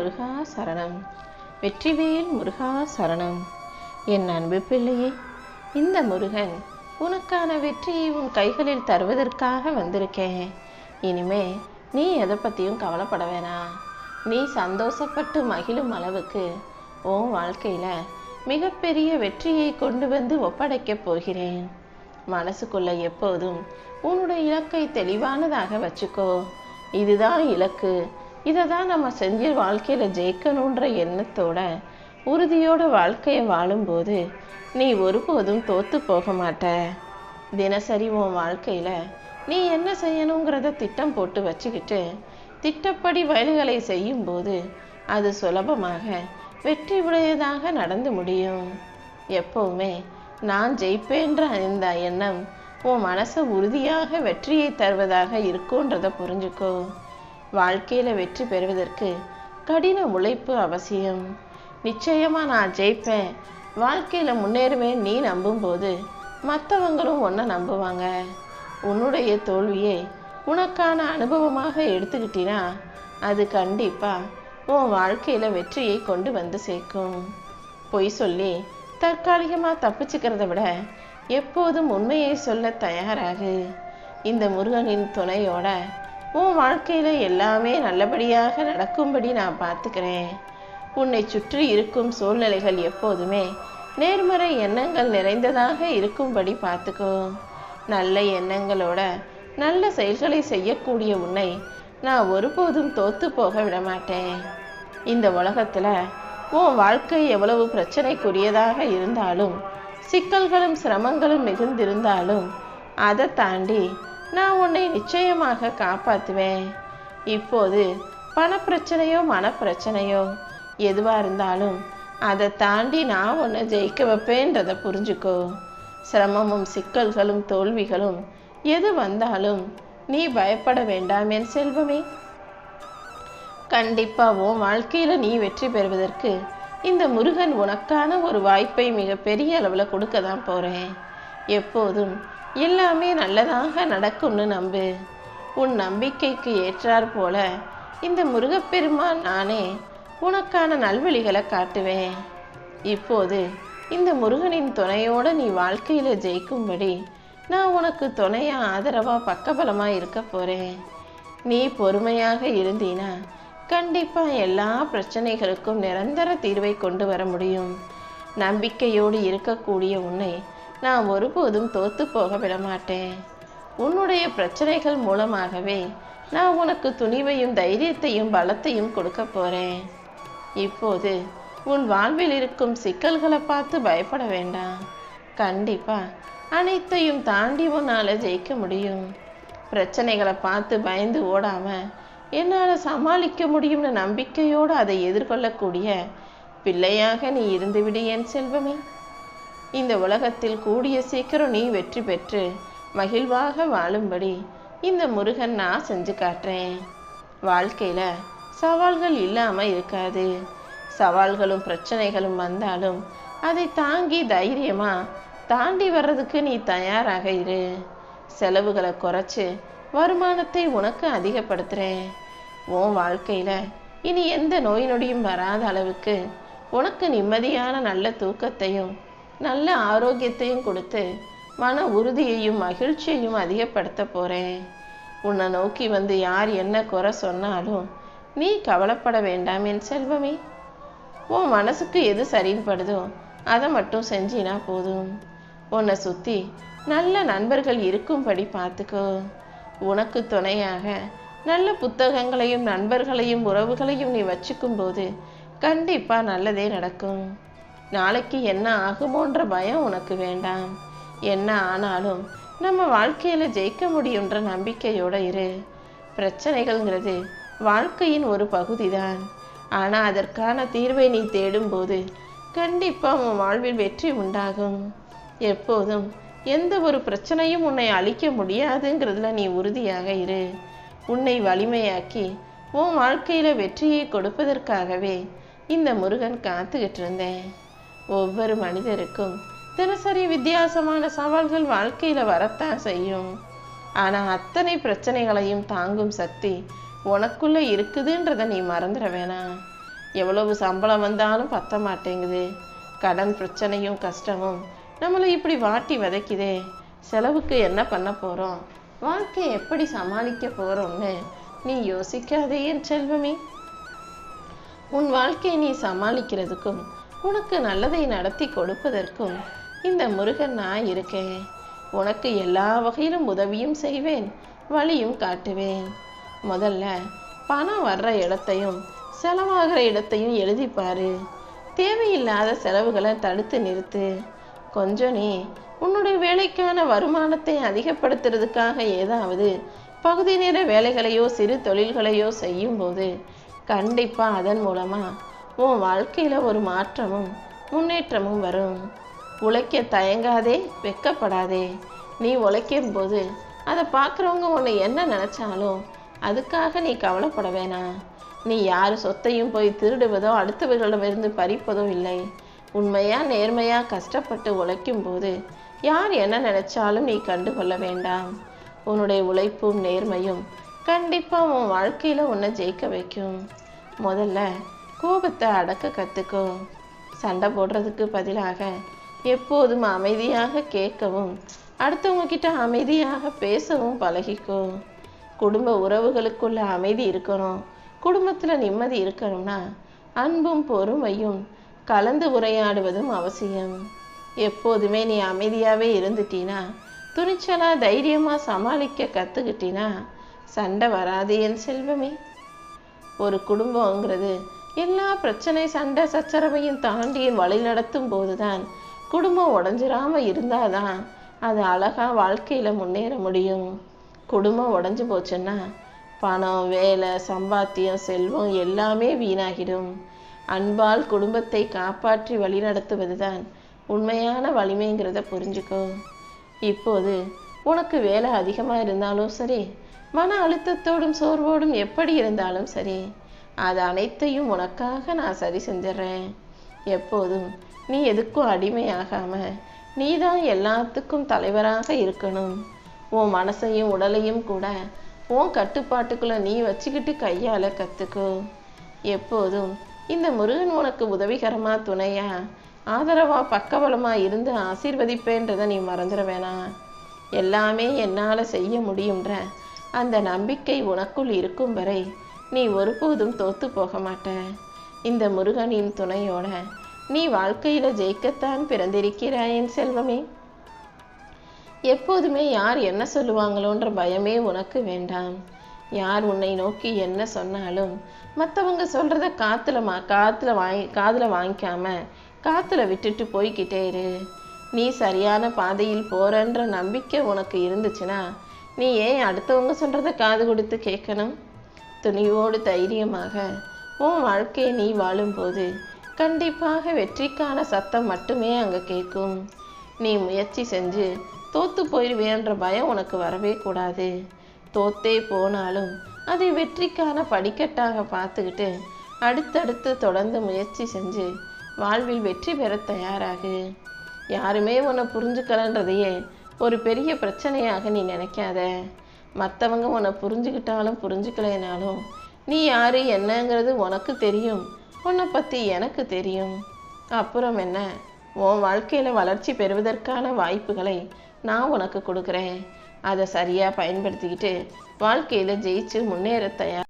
முருகா சரணம். வெற்றிவேல் முருகா சரணம். என் அன்பு பிள்ளையே இந்த முருகன் உனக்கான வெற்றியை உன் கைகளில் தருவதற்காக வந்திருக்கேன். இனிமே நீ எதை பற்றியும் கவலைப்பட வேணாம் நீ சந்தோஷப்பட்டு மகிழும் அளவுக்கு உன் வாழ்க்கையில் மிகப்பெரிய வெற்றியை கொண்டு வந்து ஒப்படைக்கப் போகிறேன். மனசுக்குள்ள எப்போதும் உன்னுடைய இலக்கை தெளிவானதாக வச்சுக்கோ. இதுதான் இலக்கு. இதை தான் நம்ம செஞ்சு வாழ்க்கையில் ஜெயிக்கணுன்ற எண்ணத்தோட உறுதியோட வாழ்க்கையை வாழும்போது நீ ஒருபோதும் தோத்து போக மாட்ட. தினசரி உன் வாழ்க்கையில் நீ என்ன செய்யணுங்கிறத திட்டம் போட்டு வச்சுக்கிட்டு திட்டப்படி வயல்களை செய்யும்போது அது சுலபமாக வெற்றி உடையதாக நடந்து முடியும். எப்பவுமே நான் ஜெயிப்பேன்ற இந்த எண்ணம் உன் மனசை உறுதியாக வெற்றியை தருவதாக இருக்குன்றத புரிஞ்சுக்கோ. வாழ்க்கையில் வெற்றி பெறுவதற்கு கடின உழைப்பு அவசியம். நிச்சயமாக நான் ஜெயிப்பேன். வாழ்க்கையில் முன்னேறுவேன் நீ நம்பும்போது மற்றவங்களும் ஒன்றை நம்புவாங்க. உன்னுடைய தோல்வியை உனக்கான அனுபவமாக எடுத்துக்கிட்டினா அது கண்டிப்பாக உன் வாழ்க்கையில் வெற்றியை கொண்டு வந்து சேர்க்கும். பொய் சொல்லி தற்காலிகமாக தப்பிச்சுக்கிறத விட எப்போதும் உண்மையை சொல்ல தயாராகு. இந்த முருகனின் துணையோட உன் வாழ்க்கையில் எல்லாமே நல்லபடியாக நடக்கும்படி நான் பார்த்துக்கிறேன். உன்னை சுற்றி இருக்கும் சூழ்நிலைகள் எப்போதுமே நேர்மறை எண்ணங்கள் நிறைந்ததாக இருக்கும்படி பார்த்துக்கோ. நல்ல எண்ணங்களோட நல்ல செயல்களை செய்யக்கூடிய உன்னை நான் ஒருபோதும் தோத்து போக விட மாட்டேன் இந்த உலகத்தில் உன் வாழ்க்கை எவ்வளவு பிரச்சனைக்குரியதாக இருந்தாலும் சிக்கல்களும் சிரமங்களும் மிகுந்திருந்தாலும் அதை தாண்டி நான் உன்னை நிச்சயமாக காப்பாற்றுவேன் இப்போது பணப்பிரச்சனையோ மனப்பிரச்சனையோ எதுவாக இருந்தாலும் அதை தாண்டி நான் உன்னை ஜெயிக்க வைப்பேன்றதை புரிஞ்சுக்கோ. சிரமமும் சிக்கல்களும் தோல்விகளும் எது வந்தாலும் நீ பயப்பட வேண்டாம் என் செல்வமே. கண்டிப்பாகவும் வாழ்க்கையில் நீ வெற்றி பெறுவதற்கு இந்த முருகன் உனக்கான ஒரு வாய்ப்பை மிக பெரிய கொடுக்க தான் போகிறேன் எப்போதும் எல்லாமே நல்லதாக நடக்கும்னு நம்பு. உன் நம்பிக்கைக்கு ஏற்றாற் போல இந்த முருகப்பெருமான் நானே உனக்கான நல்வழிகளை காட்டுவேன். இப்போது இந்த முருகனின் துணையோடு நீ வாழ்க்கையில் ஜெயிக்கும்படி நான் உனக்கு துணையாக ஆதரவாக பக்கபலமாக இருக்க போகிறேன் நீ பொறுமையாக இருந்தீனா கண்டிப்பாக எல்லா பிரச்சனைகளுக்கும் நிரந்தர தீர்வை கொண்டு வர முடியும். நம்பிக்கையோடு இருக்கக்கூடிய உன்னை நான் ஒருபோதும் தோத்து போக விடமாட்டேன். உன்னுடைய பிரச்சனைகள் மூலமாகவே நான் உனக்கு துணிவையும் தைரியத்தையும் பலத்தையும் கொடுக்க போறேன். இப்போது உன் வாழ்வில் இருக்கும் சிக்கல்களை பார்த்து பயப்பட வேண்டாம். கண்டிப்பா அனைத்தையும் தாண்டி உன்னால் ஜெயிக்க முடியும். பிரச்சனைகளை பார்த்து பயந்து ஓடாம என்னால் சமாளிக்க முடியும்னு நம்பிக்கையோடு அதை எதிர்கொள்ளக்கூடிய பிள்ளையாக நீ இருந்துவிடு என் செல்வமே. இந்த உலகத்தில் கூடிய சீக்கிரம் நீ வெற்றி பெற்று மகிழ்வாக வாழும்படி இந்த முருகன் நான் செஞ்சு காட்டுறேன். வாழ்க்கையில் சவால்கள் இல்லாமல் இருக்காது. சவால்களும் பிரச்சனைகளும் வந்தாலும் அதை தாங்கி தைரியமாக தாண்டி வர்றதுக்கு நீ தயாராக இரு. செலவுகளை குறைச்சி வருமானத்தை உனக்கு அதிகப்படுத்துகிறேன் உன் வாழ்க்கையில் இனி எந்த நோய் நொடியும் வராத அளவுக்கு உனக்கு நிம்மதியான நல்ல தூக்கத்தையும் நல்ல ஆரோக்கியத்தையும் கொடுத்து மன உறுதியையும் மகிழ்ச்சியையும் அதிகப்படுத்த போகிறேன் உன்னை நோக்கி வந்து யார் என்ன குறை சொன்னாலும் நீ கவலைப்பட வேண்டாம் என் செல்வமே. உன் மனசுக்கு எது சரின்னு அதை மட்டும் செஞ்சினா போதும். உன்னை சுற்றி நல்ல நண்பர்கள் இருக்கும்படி பார்த்துக்கோ உனக்கு துணையாக நல்ல புத்தகங்களையும் நண்பர்களையும் உறவுகளையும் நீ வச்சுக்கும்போது கண்டிப்பாக நல்லதே நடக்கும். நாளைக்கு என்ன ஆகுமோன்ற பயம் உனக்கு வேண்டாம். என்ன ஆனாலும் நம்ம வாழ்க்கையில் ஜெயிக்க முடியுன்ற நம்பிக்கையோட இரு. பிரச்சனைகள்ங்கிறது வாழ்க்கையின் ஒரு பகுதிதான். ஆனால் அதற்கான தீர்வை நீ தேடும்போது கண்டிப்பாக உன் வாழ்வில் வெற்றி உண்டாகும். எப்போதும் எந்த ஒரு பிரச்சனையும் உன்னை அழிக்க முடியாதுங்கிறதுல நீ உறுதியாக இரு. உன்னை வலிமையாக்கி உன் வாழ்க்கையில் வெற்றியை கொடுப்பதற்காகவே இந்த முருகன் காத்துக்கிட்டு இருந்தேன். ஒவ்வொரு மனிதருக்கும் தினசரி வித்தியாசமான சவால்கள் வாழ்க்கையில் வரத்தான் செய்யும். ஆனால் அத்தனை பிரச்சனைகளையும் தாங்கும் சக்தி உனக்குள்ள இருக்குதுன்றதை நீ மறந்துட வேணாம். எவ்வளவு சம்பளம் வந்தாலும் பத்த மாட்டேங்குது. கடன் பிரச்சனையும் கஷ்டமும் நம்மளை இப்படி வாட்டி வதைக்குதே. செலவுக்கு என்ன பண்ண போகிறோம் வாழ்க்கை எப்படி சமாளிக்க போகிறோம்னு நீ யோசிக்காதே என் செல்வமே. உன் வாழ்க்கையை நீ சமாளிக்கிறதுக்கும் உனக்கு நல்லதை நடத்தி கொடுப்பதற்கும் இந்த முருகன் நான் இருக்கேன். உனக்கு எல்லா வகையிலும் உதவியும் செய்வேன் வழியும் காட்டுவேன். முதல்ல பணம் வர்ற இடத்தையும் செலவாகிற இடத்தையும் எழுதிப்பாரு தேவையில்லாத செலவுகளை தடுத்து நிறுத்து. கொஞ்சம் நீ உன்னுடைய வேலைக்கான வருமானத்தை அதிகப்படுத்துறதுக்காக ஏதாவது பகுதி நேர வேலைகளையோ சிறு தொழில்களையோ செய்யும்போது கண்டிப்பாக அதன் மூலமாக உன் வாழ்க்கையில் ஒரு மாற்றமும் முன்னேற்றமும் வரும். உழைக்க தயங்காதே வெக்கப்படாதே. நீ உழைக்கும் போது அதை பார்க்குறவங்க உன்னை என்ன நினச்சாலும் அதுக்காக நீ கவலைப்பட வேணாம். நீ யார் சொத்தையும் போய் திருடுவதோ அடுத்தவர்களிடமிருந்து பறிப்பதோ இல்லை. உண்மையாக நேர்மையாக கஷ்டப்பட்டு உழைக்கும் போது யார் என்ன நினைச்சாலும் நீ கண்டுகொள்ள வேண்டாம். உன்னுடைய உழைப்பும் நேர்மையும் கண்டிப்பாக உன் வாழ்க்கையில் உன்னை ஜெயிக்க வைக்கும். முதல்ல கோபத்தை அடக்க கற்றுக்கோ சண்டை போடுறதுக்கு பதிலாக எப்போதும் அமைதியாக கேட்கவும் அடுத்தவங்க கிட்ட அமைதியாக பேசவும் பழகிக்கோ. குடும்ப உறவுகளுக்குள்ள அமைதி இருக்கணும். குடும்பத்தில் நிம்மதி இருக்கணும்னா அன்பும் பொறுமையும் கலந்து உரையாடுவதும் அவசியம். எப்போதுமே நீ அமைதியாகவே இருந்துட்டீனா துணிச்சலாக தைரியமாக சமாளிக்க கற்றுக்கிட்டினா சண்டை வராது என் செல்வமே. ஒரு குடும்பங்கிறது எல்லா பிரச்சனை சண்டை சச்சரவையும் தாண்டி வழி நடத்தும் போதுதான். குடும்பம் உடஞ்சிராம இருந்தாதான் அது அழகா வாழ்க்கையில முன்னேற முடியும். குடும்பம் உடஞ்சு போச்சுன்னா பணம் வேலை சம்பாத்தியம் செல்வம் எல்லாமே வீணாகிடும். அன்பால் குடும்பத்தை காப்பாற்றி வழிநடத்துவதுதான் உண்மையான வலிமைங்கிறத புரிஞ்சுக்கோ. இப்போது உனக்கு வேலை அதிகமாக இருந்தாலும் சரி மன அழுத்தத்தோடும் சோர்வோடும் எப்படி இருந்தாலும் சரி அது அனைத்தையும் உனக்காக நான் சரி செஞ்சிடுறேன் எப்போதும் நீ எதுக்கும் அடிமையாகாம நீதான் எல்லாத்துக்கும் தலைவராக இருக்கணும். உன் மனசையும் உடலையும் கூட உன் கட்டுப்பாட்டுக்குள்ள நீ வச்சுக்கிட்டு கையால கத்துக்கோ. எப்போதும் இந்த முருகன் உனக்கு உதவிகரமா துணையா ஆதரவா பக்கபலமா இருந்து ஆசீர்வதிப்பேன்றதை நீ மறந்துட வேணாம் எல்லாமே என்னால செய்ய முடியுன்ற அந்த நம்பிக்கை உனக்குள் இருக்கும் வரை நீ ஒருபோதும் தோத்து போக மாட்ட இந்த முருகனின் துணையோட நீ வாழ்க்கையில ஜெயிக்கத்தான் பிறந்திருக்கிறாய் என் செல்வமே. எப்போதுமே யார் என்ன சொல்லுவாங்களோன்ற பயமே உனக்கு வேண்டாம். யார் உன்னை நோக்கி என்ன சொன்னாலும் மற்றவங்க சொல்றத காத்துல மா காத்துல வாங்கி காதுல வாங்கிக்காம காத்துல விட்டுட்டு போய்கிட்டே இரு. நீ சரியான பாதையில் போறன்ற நம்பிக்கை உனக்கு இருந்துச்சுன்னா நீ ஏன் அடுத்தவங்க சொல்றத காது கொடுத்து கேட்கணும்? துணிவோடு தைரியமாக உன் வாழ்க்கையை நீ வாழும்போது கண்டிப்பாக வெற்றிக்கான சத்தம் மட்டுமே அங்கே கேட்கும். நீ முயற்சி செஞ்சு தோத்து போயிடுவேன்ற பயம் உனக்கு வரவே கூடாது. தோத்தே போனாலும் அதை வெற்றிக்கான படிக்கட்டாக பார்த்துக்கிட்டு அடுத்தடுத்து தொடர்ந்து முயற்சி செஞ்சு வாழ்வில் வெற்றி பெற தயாராகு. யாருமே உன்னை புரிஞ்சுக்கலன்றதையே ஒரு பெரிய பிரச்சனையாக நீ நினைக்காத. மற்றவங்க உன்னை புரிஞ்சுக்கிட்டாலும் புரிஞ்சுக்கலைனாலும் நீ யார் என்னங்கிறது உனக்கு தெரியும். உன்னை பற்றி எனக்கு தெரியும். அப்புறம் என்ன? உன் வாழ்க்கையில் வளர்ச்சி பெறுவதற்கான வாய்ப்புகளை நான் உனக்கு கொடுக்குறேன். அதை சரியாக பயன்படுத்திக்கிட்டு வாழ்க்கையில் ஜெயிச்சு முன்னேற தயார்